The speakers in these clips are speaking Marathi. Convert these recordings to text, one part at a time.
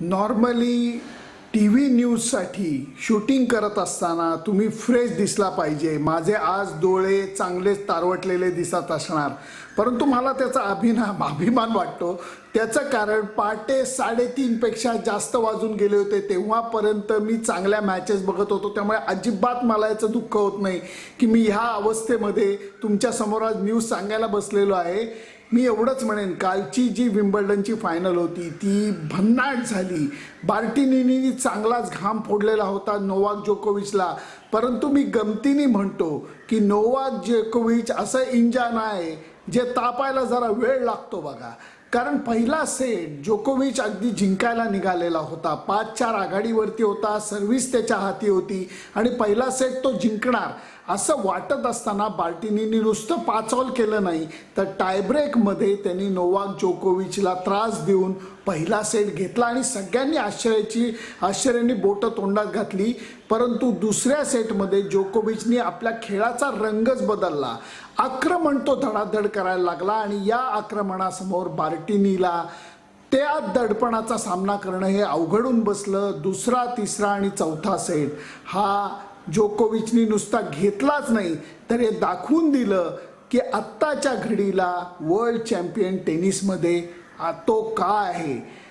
नॉर्मली टी व्ही न्यूजसाठी शूटिंग करत असताना तुम्ही फ्रेश दिसला पाहिजे. माझे आज डोळे चांगलेच तारवटलेले दिसत असणार. परंतु मला त्याचा अभिना अभिमान वाटतो. त्याचं कारण पहाटे साडेतीनपेक्षा जास्त वाजून गेले होते. तेव्हापर्यंत मी चांगल्या मॅचेस बघत होतो. त्यामुळे अजिबात मला याचं दुःख होत नाही की मी ह्या अवस्थेमध्ये तुमच्यासमोर आज न्यूज सांगायला बसलेलो आहे. मी एवढंच म्हणेन कालची जी विम्बल्डनची फायनल होती ती भन्नाट झाली. बार्टिनिनी चांगलाच घाम फोडलेला होता नोवाक जोकोविचला. परंतु मी गमतीने म्हणतो की नोवाक जोकोविच असं इंजन आहे जे तापायला जरा वेळ लागतो बघा. कारण पहिला सेट जोकोविच अगदी जिंकायला निघालेला होता. पाच चार आघाडीवरती होता सर्व्हिस त्याच्या हाती होती आणि पहिला सेट तो जिंकणार. असं वाटत असताना बार्टिनीनी नुसतं पाच ऑल केलं नाही तर टायब्रेकमध्ये त्यांनी नोवाक जोकोविचला त्रास देऊन पहिला सेट घेतला आणि सगळ्यांनी आश्चर्याची आश्चर्याने बोटं तोंडात घातली. परंतु दुसऱ्या सेटमध्ये जोकोविचने आपल्या खेळाचा रंगच बदलला. आक्रमण तो धडाधड करायला लागला आणि या आक्रमणासमोर बार्टिनीला त्या दडपणाचा सामना करणं हे अवघडून बसलं दुसरा तिसरा आणि चौथा सेट हा जोकोविचनी नुसता घेतलाच नाही तर हे दाखवून दिलं की आत्ताच्या घडीला वर्ल्ड चॅम्पियन टेनिसमध्ये तो का आहे?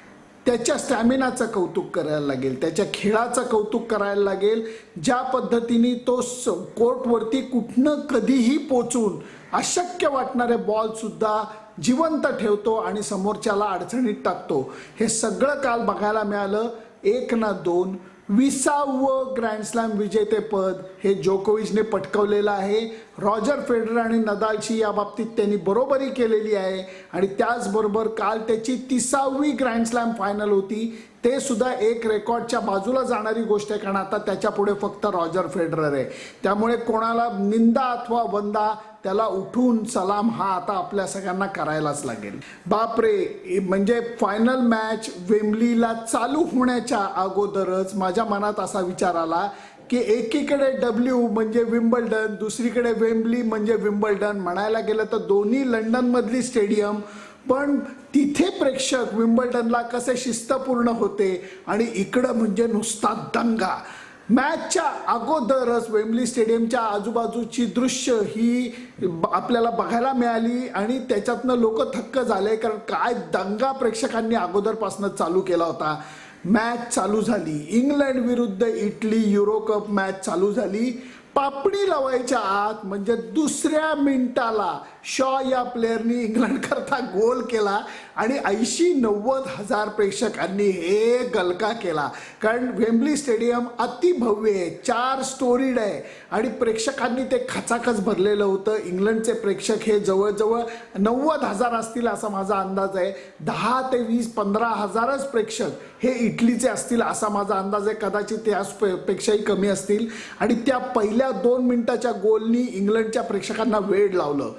त्याच्या स्टॅमिनाचं कौतुक करायला लागेल त्याच्या खेळाचं कौतुक करायला लागेल ज्या पद्धतीने तो स कोर्टवरती कुठनं कधीही पोचून अशक्य वाटणारे बॉलसुद्धा जिवंत ठेवतो आणि समोरच्याला अडचणीत टाकतो. हे सगळं काल बघायला मिळालं. एक ना दोन विसावं ग्रँडस्लॅम विजेतेपद हे जोकोविचने पटकवलेलं आहे. रॉजर फेडर आणि नदालची या बाबतीत त्यांनी बरोबरी केलेली आहे. आणि त्याचबरोबर काल त्याची तिसावी ग्रँडस्लॅम फायनल होती. ते सुद्धा एक रेकॉर्डच्या बाजूला जाणारी गोष्ट आहे कारण आता त्याच्या पुढे फक्त रॉजर फेडरर आहे. त्यामुळे कोणाला निंदा अथवा वंदा त्याला उठून सलाम हा आता आपल्या सगळ्यांना करायलाच लागेल. बापरे म्हणजे फायनल मॅच वेम्बलीला चालू होण्याच्या अगोदरच माझ्या मनात असा विचार आला की एकीकडे डब्ल्यू म्हणजे विम्बल्डन दुसरीकडे वेम्बली म्हणजे विम्बल्डन म्हणायला गेलं तर दोन्ही लंडनमधली स्टेडियम पण तिथे प्रेक्षक विम्बल्डनला कसे शिस्तपूर्ण होते आणि इकडं म्हणजे नुसता दंगा. मॅचच्या अगोदरच वेम्बली स्टेडियमच्या आजूबाजूची दृश्य ही आपल्याला बघायला मिळाली आणि त्याच्यातनं लोक थक्क झाले कारण काय दंगा प्रेक्षकांनी अगोदरपासून चालू केला होता. मॅच चालू झाली. इंग्लंड विरुद्ध इटली युरो कप मॅच चालू झाली. पापडी लावायच्या आत म्हणजे दुसऱ्या मिनिटाला शॉ या प्लेअरनी इंग्लंड करता गोल केला. आणि ऐंशी नव्वद हजार प्रेक्षकांनी हे गलका केला. कारण वेम्बली स्टेडियम अतिभव्य आहे चार स्टोरीड आहे. आणि प्रेक्षकांनी ते खचाखच भरलेलं होतं. इंग्लंडचे प्रेक्षक हे जवळजवळ नव्वद हजार असतील असा माझा अंदाज आहे. दहा ते वीस पंधरा हजारच प्रेक्षक हे इटलीचे असतील असा माझा अंदाज आहे. कदाचित त्यापेक्षाही कमी असतील. आणि त्या पहिल्या दोन मिनिटाच्या गोलनी इंग्लंडच्या प्रेक्षकांना वेळ लावलं.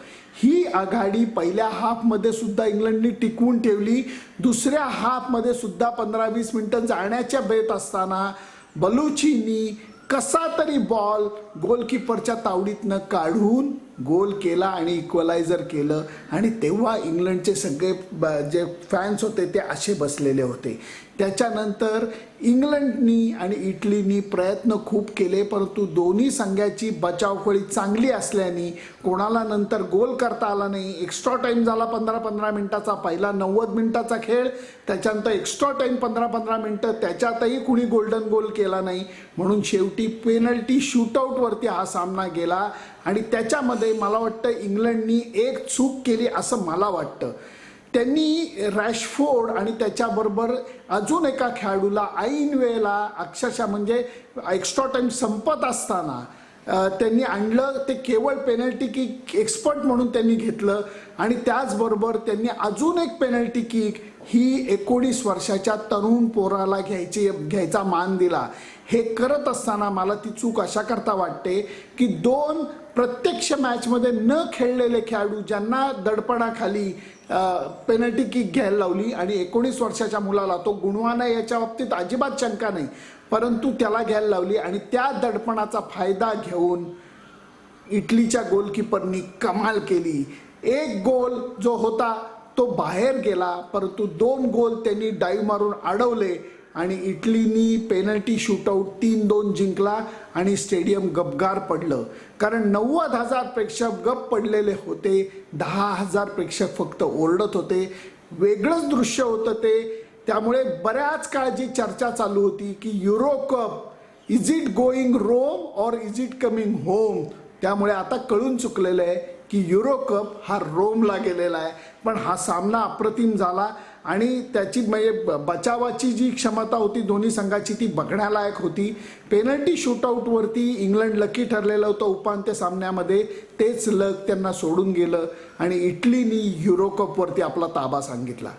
ही आघाडी पहिल्या हाफमध्ये सुद्धा इंग्लंडनी टिकवून ठेवली. दुसऱ्या हाफमध्ये सुद्धा पंधरा वीस मिनटं जाण्याच्या बेत असताना बलुचीनी कसा तरी बॉल गोलकीपरच्या तावडीतनं काढून गोल केला आणि इक्वलायझर केलं. आणि तेव्हा इंग्लंडचे सगळे ब- जे फॅन्स होते ते असे बसलेले होते. त्याच्यानंतर इंग्लंडनी आणि इटलीनी प्रयत्न खूप केले परंतु दोन्ही संघाची बचावफळी चांगली असल्याने कोणाला नंतर गोल करता आला नाही. एक्स्ट्रा टाईम झाला पंधरा पंधरा मिनटाचा पहिला नव्वद मिनटाचा खेळ. त्याच्यानंतर एक्स्ट्रा टाईम पंधरा पंधरा मिनटं त्याच्यातही कुणी गोल्डन गोल केला नाही. म्हणून शेवटी पेनल्टी शूटआउटवरती हा सामना गेला. आणि त्याच्यामध्ये मला वाटतं इंग्लंडनी एक चूक केली असं मला वाटतं. त्यांनी रॅशफोर्ड आणि त्याच्याबरोबर अजून एका खेळाडूला ऐन वेळेला अक्षरशः म्हणजे एक्स्ट्रा टाईम संपत असताना त्यांनी आणलं ते केवळ पेनल्टी किक एक्सपर्ट म्हणून त्यांनी घेतलं आणि त्याचबरोबर त्यांनी अजून एक पेनल्टी किक ही एकोणीस वर्षाच्या तरुण पोराला घ्यायची घ्यायचा मान दिला. हे करत असताना मला ती चूक अशा करता वाटते की दोन प्रत्यक्ष मॅचमध्ये न खेळलेले खेळाडू ज्यांना दडपणाखाली पेनल्टी किक घ्यायला लावली आणि एकोणीस वर्षाच्या मुलाला तो गुणवान आहे याच्या बाबतीत अजिबात शंका नाही परंतु त्याला घ्यायला लावली आणि त्या दडपणाचा फायदा घेऊन इटलीच्या गोलकीपरनी कमाल केली. एक गोल जो होता तो बाहेर गेला परंतु दोन गोल त्यांनी डाईव मारून अडवले आणि इटलीनी पेनल्टी शूटआउट तीन दोन जिंकला आणि स्टेडियम गपगार पडलं. कारण नव्वद हजार प्रेक्षक गप पडलेले होते दहा हजार प्रेक्षक फक्त ओरडत होते. वेगळंच दृश्य होतं ते. त्यामुळे बऱ्याच काळ जी चर्चा चालू होती की euro cup is it going Rome or is it coming home त्यामुळे आता कळून चुकलेलं आहे की युरो कप हा रोमला गेलेला आहे. पण हा सामना अप्रतिम झाला आणि त्याची म्हणजे बचावाची जी क्षमता होती दोन्ही संघाची ती बघण्यालायक होती. पेनल्टी शूटआउटवरती इंग्लंड लकी ठरलेलं होतं उपांत्य सामन्यामध्ये. तेच लक त्यांना सोडून गेलं आणि इटलीनी युरो कपवरती आपला ताबा सांगितला.